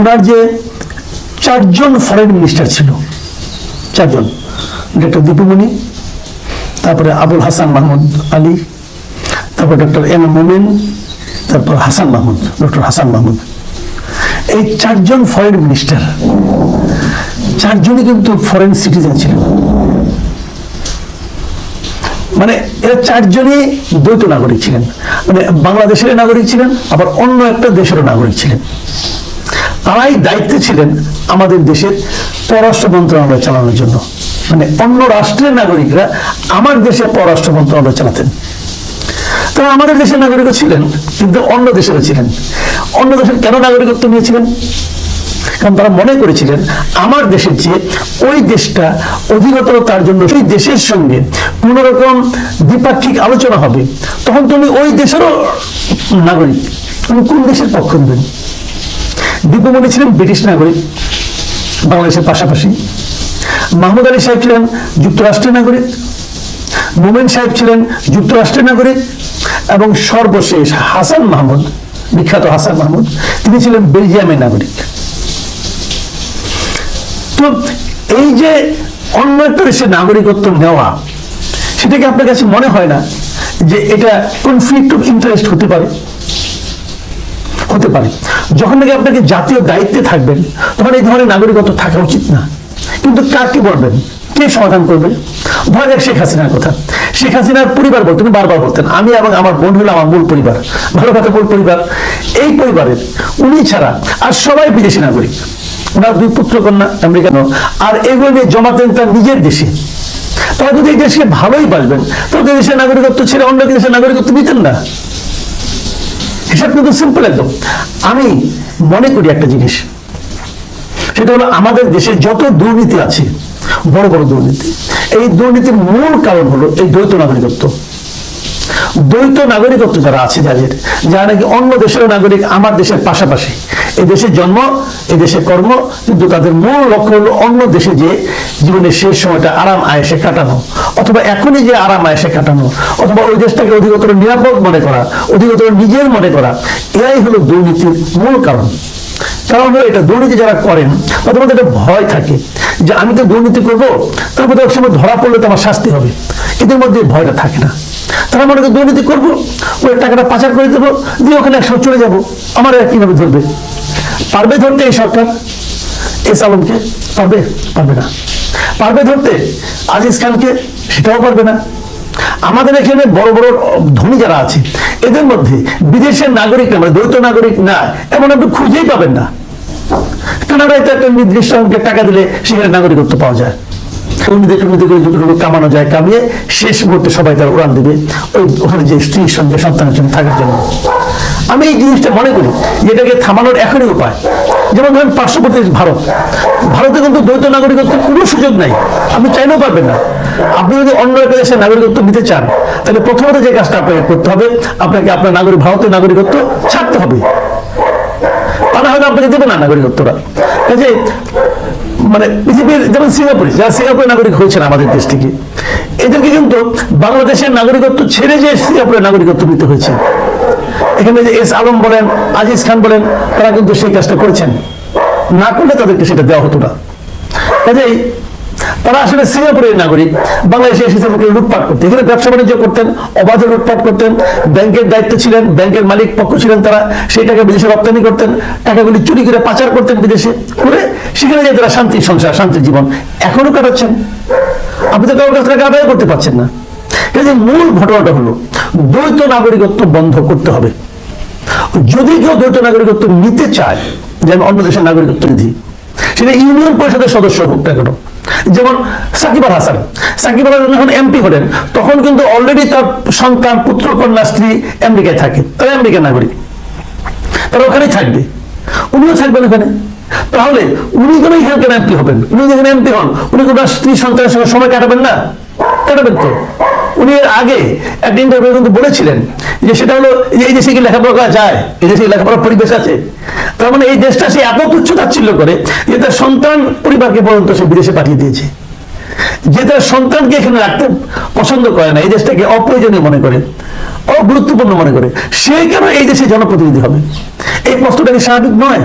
ওনার যে চারজন foreign minister ছিল, চারজন ডক্টর দীপুমণি, তারপরে আবুল হাসান মাহমুদ আলী, তারপর ডক্টর এম মোমেন, তারপর হাসান মাহমুদ ডক্টর হাসান মাহমুদ। এই চারজন ফরেন মিনিস্টার চারজনই কিন্তু ফরেন সিটিজেন ছিলেন মানে এরা চারজনই দ্বৈত নাগরিক ছিলেন। মানে বাংলাদেশের নাগরিক ছিলেন, আবার অন্য একটা দেশেরও নাগরিক ছিলেন। তারাই দায়িত্বে ছিলেন আমাদের দেশের পররাষ্ট্র মন্ত্রণালয় চালানোর জন্য। মানে অন্য রাষ্ট্রের নাগরিকরা আমার দেশে পররাষ্ট্র মন্ত্রণালয় চালাতেন। তারা আমাদের দেশের নাগরিকও ছিলেন, কিন্তু অন্য দেশেরও ছিলেন। অন্য দেশের কেন নাগরিকত্ব নিয়েছিলেন? কারণ তারা মনে করেছিলেন, আমার দেশের চেয়ে ওই দেশটা অধিকতর তার জন্য সেই দেশের সঙ্গে কোন রকম দ্বিপাক্ষিক আলোচনা হবে, তখন তুমি ওই দেশেরও নাগরিক। তুমি কোন দেশের পক্ষ নেবেন? দীপমণি ছিলেন ব্রিটিশ নাগরিক, বাংলাদেশের পাশাপাশি। মাহমুদ আলী সাহেব ছিলেন যুক্তরাষ্ট্রের নাগরিক, মোমেন সাহেব ছিলেন যুক্তরাষ্ট্রের নাগরিক, এবং সর্বশেষ হাসান মাহমুদ, বিখ্যাত হাসান মাহমুদ, তিনি ছিলেন বেলজিয়ামের নাগরিক। তো এই যে অন্য একটা দেশের নাগরিকত্ব নেওয়া সেটাকে আপনার কাছে মনে হয় না যে এটা কনফ্লিক্ট অফ ইন্টারেস্ট হতে পারে? হতে পারে। যখন নাকি আপনাকে জাতীয় দায়িত্বে থাকবেন, তখন এই ধরনের নাগরিকত্ব থাকা উচিত না। কিন্তু কাকে বলবেন? কে সমাধান করবেন ধরা যাক শেখ হাসিনার কথা। শেখ হাসিনার পরিবার বলতেন বারবার বলতেন, আমি এবং আমার বোন হলো আমার মূল পরিবার ভালো কথা মূল পরিবার। এই পরিবারের, উনি ছাড়া আর সবাই বিদেশি নাগরিক। ওনার দুই পুত্র কন্যা আমেরিকান। আর এগুলো নিয়ে জমাতেন তার নিজের দেশে। তারা যদি এই দেশকে ভালোই বাসবেন, তাহলে দেশের নাগরিকত্ব ছেড়ে অন্য দেশের নাগরিকত্ব দিতেন না। হিসাব কিন্তু সিম্পল একদম। আমি মনে করি একটা জিনিস। সেটা হলো আমাদের দেশে যত দুর্নীতি আছে, বড় বড় দুর্নীতি, এই দুর্নীতির মূল কারণ হলো এই দ্বৈত নাগরিকত্ব। দ্বৈত নাগরিকত্ব যারা আছে যাদের, যারা নাকি অন্য দেশের নাগরিক, আমার দেশের পাশাপাশি। এই দেশে জন্ম এই দেশে কর্ম, কিন্তু তাদের মূল লক্ষ্য হলো অন্য দেশে যে জীবনের শেষ সময়টা আরাম আয়েসে কাটানো, অথবা এখনই যে আরাম আয়েসে কাটানো, অথবা ওই দেশটাকে অধিকতর নিরাপদ মনে করা, অধিকতর নিজের মনে করা, এরাই হলো দুর্নীতির মূল কারণ। কারণ হলো এটা দুর্নীতি যারা করেন, তাদের মধ্যে একটা ভয় থাকে, যে আমি তো দুর্নীতি করব, তারপর এক ধরা পড়লে তো আমার শাস্তি হবে। এদের মধ্যে ভয়টা থাকে না। তারা মনে করে দুর্নীতি করব, ওই টাকাটা পাচার করে দেবো, দিয়ে ওখানে একসময় চলে যাব। আমার কীভাবে ধরবে? পারবে ধরতে এই সরকার? এস আলমকে পারবে? পারবে না। পারবে ধরতে আজিজ খানকে? সেটাও পারবে না। আমাদের এখানে বড় বড় ধনী যারা আছে, এদের মধ্যে বিদেশের নাগরিক না মানে দ্বৈত নাগরিক না, এমন আপনি খুঁজেই পাবেন না। কানাডায় তো একটা নির্দিষ্ট অঙ্কের টাকা দিলে সেখানে নাগরিকত্ব পাওয়া যায়। দুর্নীতি দুর্নীতি করে কামানো যায়, কামিয়ে শেষ মুহূর্তে সবাই তার উড়ান দেবে ওই ওখানে যে স্ত্রীর সঙ্গে সন্তানের থাকার জন্য। আমি এই জিনিসটা মনে করি থামানোর এখনই উপায়। যেমন ধরেন পার্শ্ববর্তী ভারত। ভারতে কিন্তু দ্বৈত কোনো সুযোগ নাই। আপনি পারবেন না। আপনি যদি অন্য একটা দেশের নাগরিকত্ব নিতে চান, তাহলে প্রথমত যে কাজটা আপনাকে করতে হবে, আপনাকে আপনার নাগরিক ভারতের নাগরিকত্ব ছাড়তে হবে। তা না হলে আপনাকে দেবে না নাগরিকত্বটা। কাজে মানে পৃথিবীর, যেমন সিঙ্গাপুরে, যারা সিঙ্গাপুরের নাগরিক হয়েছেন আমাদের দেশ থেকে, এদেরকে কিন্তু বাংলাদেশের নাগরিকত্ব ছেড়ে যে সিঙ্গাপুরের নাগরিকত্ব নিতে হয়েছে। এখানে যে এস আলম বলেন, আজিজ খান বলেন, তারা কিন্তু সেই কাজটা করেছেন। না করলে তাদেরকে সেটা দেওয়া হতো না। কাজেই তারা আসলে সিঙ্গাপুরের নাগরিক। বাংলাদেশে এসে তাদেরকে লুটপাট করতে। এখানে ব্যবসা বাণিজ্য করতেন, অবাধে লুটপাট করতেন, ব্যাংকের দায়িত্ব ছিলেন, ব্যাংকের মালিক পক্ষ ছিলেন তারা, সেই টাকা বিদেশে রপ্তানি করতেন, টাকাগুলি চুরি করে পাচার করতেন বিদেশে, করে সেখানে যে তারা শান্তির সংসার শান্তির জীবন এখনও কাটাচ্ছেন। আপনি তো কারোর কাছ থেকে আদায় করতে পারছেন না। কাজে মূল ঘটনাটা হলো, দ্বৈত নাগরিকত্ব বন্ধ করতে হবে। যদি কেউ দ্বৈত নাগরিকত্ব নিতে চায় যে আমি অন্য দেশের নাগরিকত্ব নিধি সেটা ইউনিয়ন পরিষদের সদস্য হোক না কেন। যেমন সাকিব আল হাসান। সাকিব আল হাসান যখন এমপি হলেন, তখন কিন্তু অলরেডি তার সন্তান, পুত্র, কন্যা, স্ত্রী আমেরিকায় থাকে। তারা আমেরিকার নাগরিক। তারা ওখানেই থাকবে। উনিও থাকবেন ওখানে। তাহলে উনি কেন এখানকার এমপি হবেন। উনি যেখানে এমপি হন, উনি কোনো স্ত্রী সন্তানের সঙ্গে সময় কাটাবেন না? কাটাবেন তো। উনি এর আগে একটা ইন্টারভিউ কিন্তু বলেছিলেন যে সেটা হলো যে এই দেশে কি লেখাপড়া করা যায়, এই দেশে লেখাপড়ার পরিবেশ আছে? তার মানে এই দেশটা সে এত তুচ্ছ তাচ্ছিল্য করে যে তার সন্তান পরিবারকে পর্যন্ত সে বিদেশে পাঠিয়ে দিয়েছে। যে তার সন্তানকে এখানে রাখতে পছন্দ করে না, এই দেশটাকে অপ্রয়োজনীয় মনে করে, অগুরুত্বপূর্ণ মনে করে, সে কেন এই দেশে জনপ্রতিনিধি হবে? এই প্রশ্নটা কি স্বাভাবিক নয়?